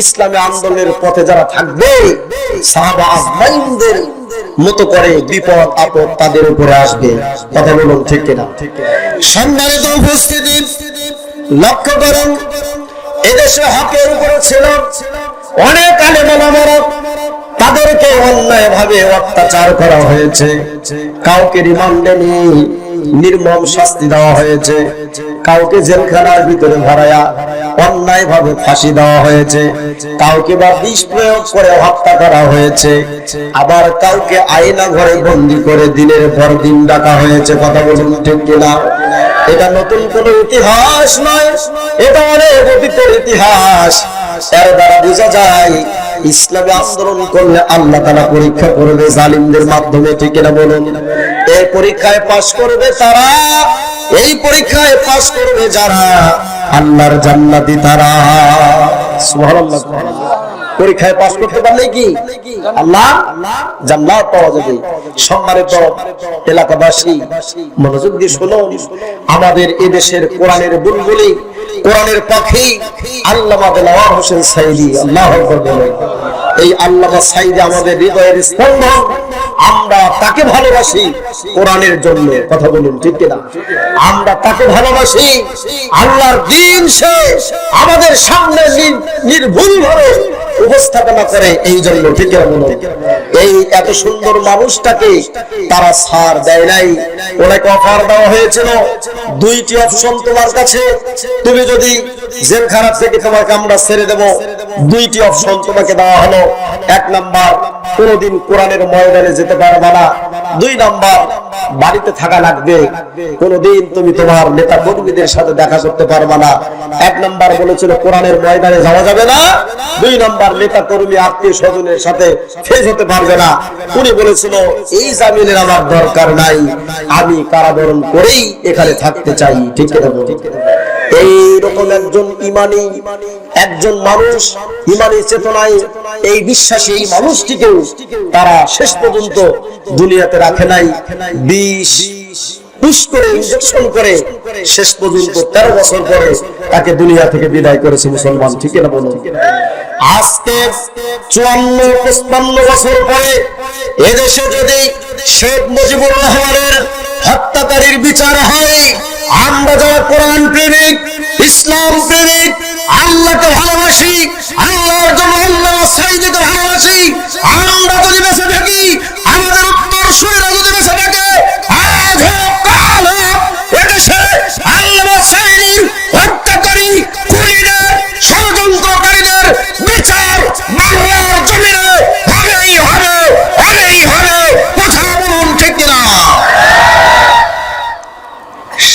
ইসলামী আন্দোলনের পথে যারা থাকবে, সাহাবা মতো করে বিপদ আপদ তাদের উপরে আসবে। কথা বলুন ঠিক কিনা? সম্মানিত উপস্থিতি, লক্ষ্য করুন, এদেশে হকের উপরে ছিল অনেক আলেমারা তাদেরকে অন্যায় ভাবে অত্যাচার করা হয়েছে। কাউকে রিমান্ডে নিয়ে নির্মম শাস্তি দেওয়া হয়েছে। কাউকে জেলখানার ভিতরে ভরায়া অন্যায় ভাবে ফাঁসি দেওয়া হয়েছে। কাউকে বা বিষ প্রয়োগ করে হত্যা করা হয়েছে। আবার কাউকে আয়না ঘরে বন্দি করে দিনের পর দিন ডাকা হয়েছে। কথা বলুন ঠিক কিনা? এটা নতুন কোন ইতিহাস নয়। এটা অনেক অতীতের ইতিহাস। এর দ্বারা বোঝা যায়, ইসলামী আন্দোলন করলে আল্লাহ তারা পরীক্ষা করবে জালিমদের মাধ্যমে, ঠিক না বলুন? এই পরীক্ষায় পাশ করবে তারা, এই পরীক্ষায় পাশ করবে যারা? আল্লাহর জান্নাতি তারা সুবহানাল্লাহ। পরীক্ষায় পাশ করতে পারলে কি আল্লাহ জান্নাত পাওয়া যাবে সম্মানিত এলাকাবাসী, মনোযোগ দিয়ে শুনুন আমাদের এদেশের কোরআনের বুলবুলি, কোরআনের পাখি আল্লামা দেলাওয়ার হোসেন সাইদি, আল্লাহ বলেন। এই আল্লামা সাইদে আমাদের হৃদয়ের স্পন্দন আমরা তাকে ভালোবাসি। কোরআনের জন্য কথা বলুন, ঠিক কিনা? আমরা তাকে ভালোবাসি। আল্লাহর দিন সে আমাদের সামনে নির- নির্ভুল ভাবে উপস্থাপনা করে এই জন্য, ঠিক এই এত সুন্দর মানুষটাকে তারা সার দেয় নাই। ওনাকে অফার দেওয়া হয়েছিল। দুইটি অপশন তোমার কাছে। তুমি যদি জেলখানা থেকে তোমাকে আমরা ছেড়ে দেব, দুইটি অপশন তোমাকে দেওয়া হলো। এক নাম্বার, কোনদিন কোরআনের ময়দানে যেতে পারবা না। দুই নাম্বার, বাড়িতে থাকা লাগবে। কোনদিন তুমি তোমার নেতা কর্মীদের সাথে দেখা করতে পারবা না। এক নাম্বার বলেছিল, কোরআনের ময়দানে যাওয়া যাবে না। দুই নম্বর, নেতা কর্মী, আত্মীয় স্বজনের সাথে ফেস হতে পারবে না। উনি বলেছিল, এই জামিনের আমার দরকার নাই। আমি কারাবরণ করেই এখানে থাকতে চাই। ঠিক আছে এইরকম একজন ইমানি, একজন মানুষ ইমানি চেতনায়, এই বিশ্বাসী এই মানুষটিকেও তারা শেষ পর্যন্ত দুনিয়াতে রাখে নাই। শেষ পর্যন্ত তেরো বছর পরে তাকে দুনিয়া থেকে বিদায় করেছে মুসলমান, ঠিক না বলুন আজকে চুয়ান্ন বছর পরে এদেশে যদি শেখ মুজিবুর রহমানের হত্যাকারীর বিচার হয় আমরা যারা কোরআন প্রেমিক ইসলাম প্রেমিক আল্লাহকে ভালোবাসি আল্লাহর জন্য আল্লাহ আশ্রয় ভালোবাসি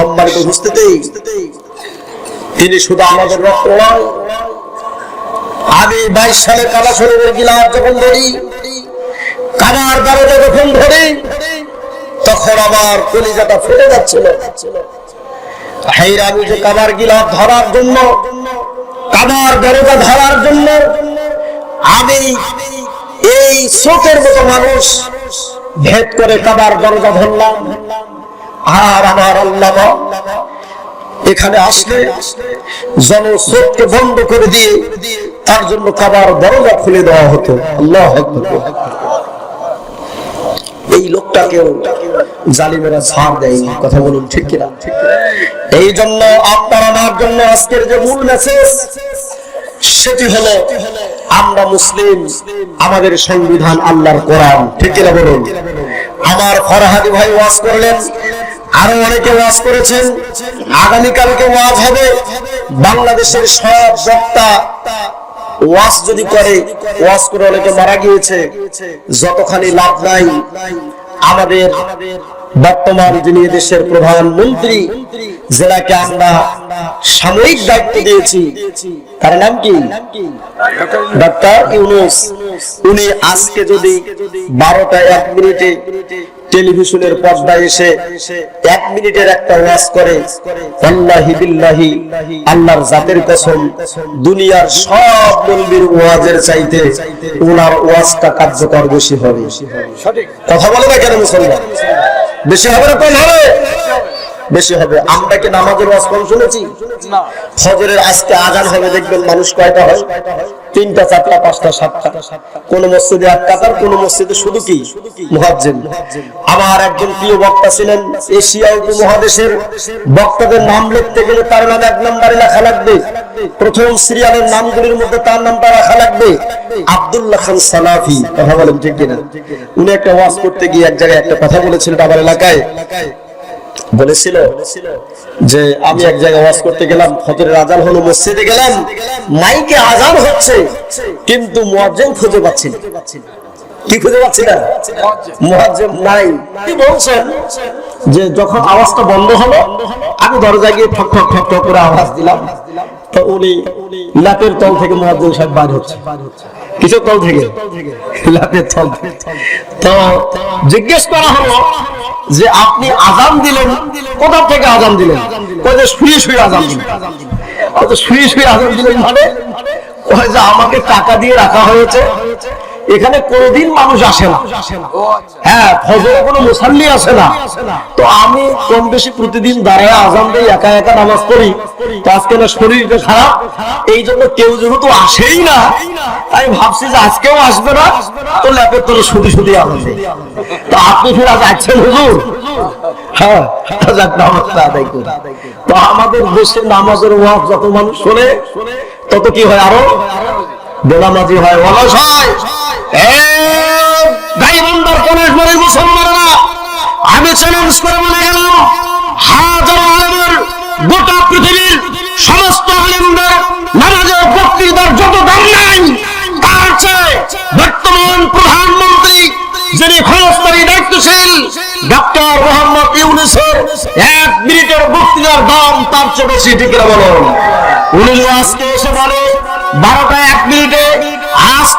সম্মানিত উপস্থিতি, তিনি শুধু আমাদের রক্ত নয়, আমি বাইশ সালে কালা শরীরের গিলাস যখন ধরি, কাবার দরজা যখন ধরি, তখন আমার কলিজাটা ফেটে যাচ্ছিল। হের আমি যে কাবার গিলাস ধরার জন্য, কাবার দরজা ধরার জন্য, আমি এই স্রোতের মতো মানুষ, ভেদ করে কাবার দরজা ধরলাম। আর আমার আল্লাহ এখানে আসলে বন্ধ করে দিয়ে তার জন্য কাবার দরজা খুলে দেওয়া হতো। আল্লাহ এই লোকটাকেও জালিমেরা ছাড় কথা বলুন ঠিক কিনা? এই জন্য আপনার আমার জন্য আজকের যে মূল মেসেজ সেটি হলো আমরা মুসলিম, আমাদের সংবিধান আল্লাহর কোরআন, ঠিক কিনা বলুন? আমার ফরহাদি ভাই ওয়াজ করলেন আরও অনেকে ওয়াজ করেছেন। আগামীকালকে ওয়াজ হবে। বাংলাদেশের সব বক্তা ওয়াজ যদি করে, ওয়াজ করে অনেকে মারা গিয়েছে। যতখানি লাভ নাই, আমাদের বর্তমান যিনি দেশের প্রধানমন্ত্রী, জেলাকে আমরা সাময়িক দায়িত্ব দিয়েছি, তার নাম কি? ডক্টর ইউনুস। উনি আজকে যদি বারোটা এক মিনিটে টেলিভিশনের পর্দায় এসে এক মিনিটের একটা ওয়াজ করে আল্লাহি বিল্লাহি আল্লাহর জাতের কসম দুনিয়ার সব মন্দির ওয়াজের চাইতে ওনার ওয়াজটা কার্যকর বেশি হবে। কথা বলে না কেন মুসলমান? বেশি হবে না কম হবে? বেশি হবে। আমরা কি নামাজের ওয়াজ কম শুনেছি? ফজরের আজকে আজান হবে দেখবেন মানুষ কয়টা হয়? তিনটা চারটা পাঁচটা সাতটা। কোন মসজিদে এক কাতার কোন মসজিদে শুধু কি? মুহাজ্জিন। আমার একজন প্রিয় বক্তা ছিলেন এশিয়া উপমহাদেশের বক্তাদের নাম লিখতে গেলে তার নাম এক নম্বরে লেখা লাগবে। প্রথম সিরিয়ালের নামগুলির মধ্যে তার নামটা রাখা লাগবে। আব্দুল্লাহ খান সালাফি কথা বলেন ঠিক কিনা? উনি একটা ওয়াজ করতে গিয়ে এক জায়গায় একটা কথা বলেছিলেন আমার এলাকায়। বলেছিল যে আমি এক জায়গায় ওয়াজ করতে গেলাম, ফজরের আজান হলো মসজিদে গেলাম, মাইকে আজান হচ্ছে, কিন্তু মুয়াজ্জিন খুঁজে পাচ্ছি না। কি খুঁজে পাচ্ছি না? মুয়াজ্জিন নাই। কি বলছেন? যে যখন আওয়াজটা বন্ধ হলো, আমি দরজায় গিয়ে ঠক ঠক ঠক ঠক করে আওয়াজ দিলাম। তো উনি লাটের তল থেকে মুয়াজ্জিন সাহেব বাইর হচ্ছে। কিসের তল থেকে? লাটের তল তো জিজ্ঞেস করা হলো যে আপনি আজান দিলেন, কোথা থেকে আজান দিলেন? যে শুয়ে শুয়ে আজান দিলেন। শুয়ে শুয়ে আজান দিলেন মানে? যে আমাকে টাকা দিয়ে রাখা হয়েছে। এখানে কোনদিন মানুষ আসে না। হ্যাঁ ফজরে কোনো মুসাল্লি আসে না। তো আমি কম বেশি প্রতিদিন দাঁড়ায় আজান দিই একা একা নামাজ পড়ি। তো আজকে না শরীরটা খারাপ। এই জন্য কেউ যেহেতু আসেই না আমি ভাবছি যে আজকেও আসবে না। তো ল্যাপের তোর শুধু শুধু দেয় তো আপনি ফের আজ আসছেন হুজুর? হ্যাঁ তো আমাদের দেশে নামাজের ওয়াজ যত মানুষ শোনে তত কি হয় আরও? বেনামাজি হয় অলস হয়। গাইবান্ধার আমি চ্যালেঞ্জ করে বলে গেলাম হাজার আলেমের গোটা পৃথিবীর সমস্ত যত দাম নাই, তার চেয়ে বর্তমান ডক্টর মোহাম্মদ ইউনুসের এক মিনিটের বক্তৃতার দাম তার চেয়ে বেশি, ঠিক উনি আজকে এসে বলে, বারোটা এক মিনিটে আজকে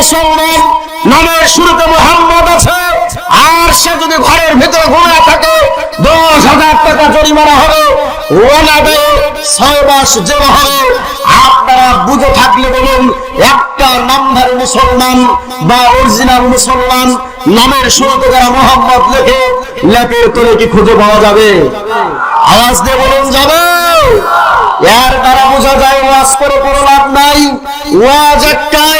মুসলমান নামের শুরুতে মোহাম্মদ আছে। আর সে যদি ঘরের ভিতরে ঘুমিয়ে থাকে, দশ হাজার টাকা জরিমানা হবে। ছয় মাস জেল হবে। আপনারা বুঝে থাকলে বলুন, একটা নামধারী মুসলমান বা অরিজিনাল মুসলমান নামের শুরুতে যারা মোহাম্মদ লেখে লেপের তলে কি খুঁজে পাওয়া যাবে? আওয়াজ দিয়ে বলুন, যাবে। এর দ্বারা বোঝা যায়, ওয়াজ করে কোনো লাভ নাই। ওয়াজ একটাই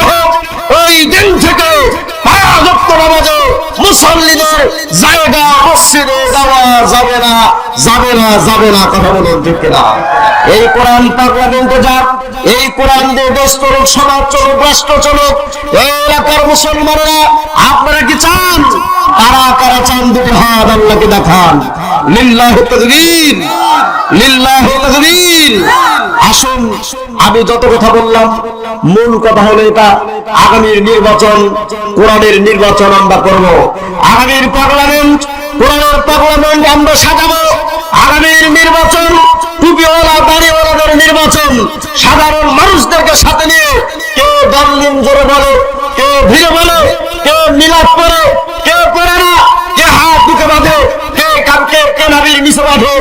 পাঁচক্ত নামাজে মুসল্লিদের জায়গা যাবে না যাবে না যাবে না, কথা এই কোরআন এই দেশ সমাজ আপনারা কি চান? কারা কারা চান দুটি হাত আল্লাহকে দেখান। লিল্লাহ লিল্লাহ আসুন, আমি যত কথা বললাম, মূল কথা হলো এটা, আগামীর নির্বাচন, কোরআনের নির্বাচন আমরা করব। আগামীর পার্লামেন্ট কোরআনের পার্লামেন্ট আমরা সাজাবো। আগামীর নির্বাচন, টুপিওয়ালা, দাড়িওয়ালাদের নির্বাচন। সাধারণ মানুষদেরকে সাথে নিয়ে কেউ দমলিম জোরে বলে, কেউ ভিড়ে বলে, কেউ মিলাপ করে, কেউ করে না, কে হাত দুকে বাঁধে, কে কানকে, কে নাবির নিচে বাঁধে,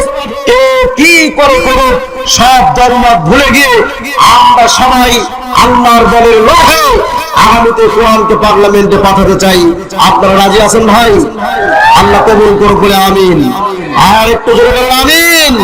কে কি করে করো, সব ধর্ম ভুলে গিয়ে আমরা সবাই আল্লাহর দলের লোকে আগামীতে কোরআনকে পার্লামেন্টে পাঠাতে চাই। আপনারা রাজি আছেন ভাই? আল্লাহ কবুল করুন বলে আমিন। আর একটু আমিন।